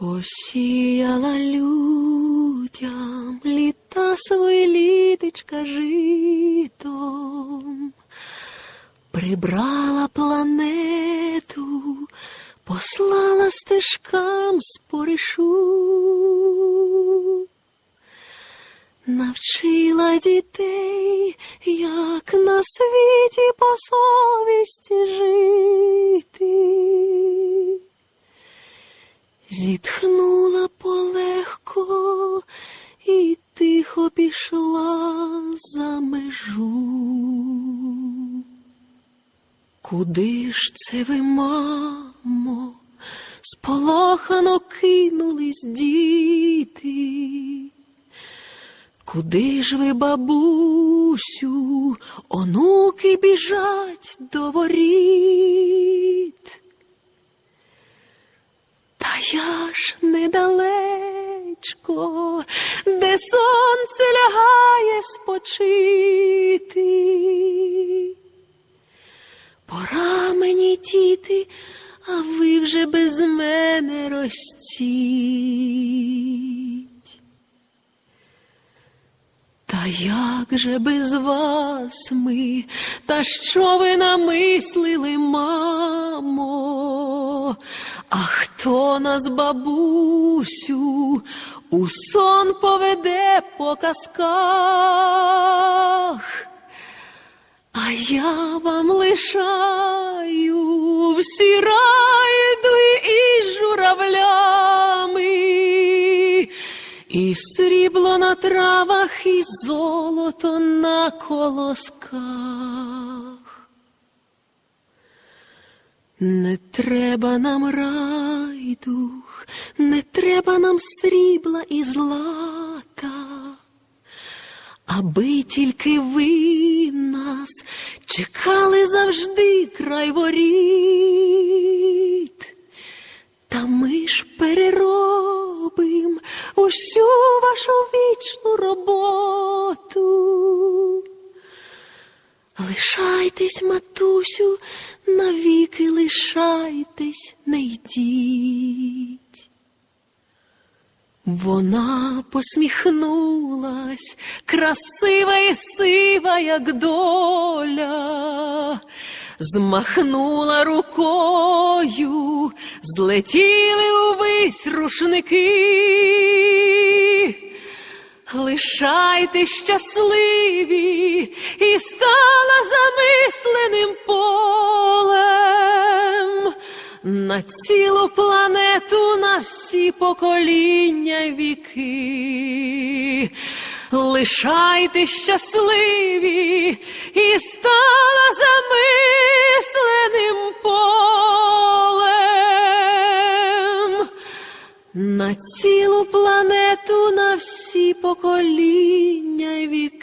Посіяла людям літа свої літочка житом, прибрала планету, послала стежкам споришу, навчила дітей, як на світі по совісті жити. Куди ж це ви, мамо? Сполохано кинулись діти. Куди ж ви, бабусю, онуки біжать до воріт? Та я ж недалечко, де сонце лягає спочити. Мене. Та як же без вас ми, та що ви намислили, мамо? А хто нас, бабусю, у сон поведе по казках? А я вам лишаю всі райду срібло на травах, і золото на колосках. Не треба нам райдух, не треба нам срібла і злата, аби тільки ви нас чекали завжди край воріт. Вашу вічну роботу. Лишайтесь, матусю, навіки лишайтесь, не йдіть. Вона посміхнулась, красива і сива, як доля, змахнула рукою, злетіли увесь рушники. Лишайтесь щасливі і стала замисленим полем на цілу планету, на всі покоління віки. Лишайтесь щасливі і стала замисленим полем на цілу планету, на всі всі покоління і віки.